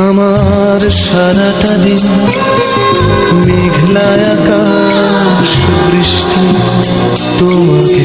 আমার সারাটা দিন মেঘলা আকাশ বৃষ্টি তোমাকে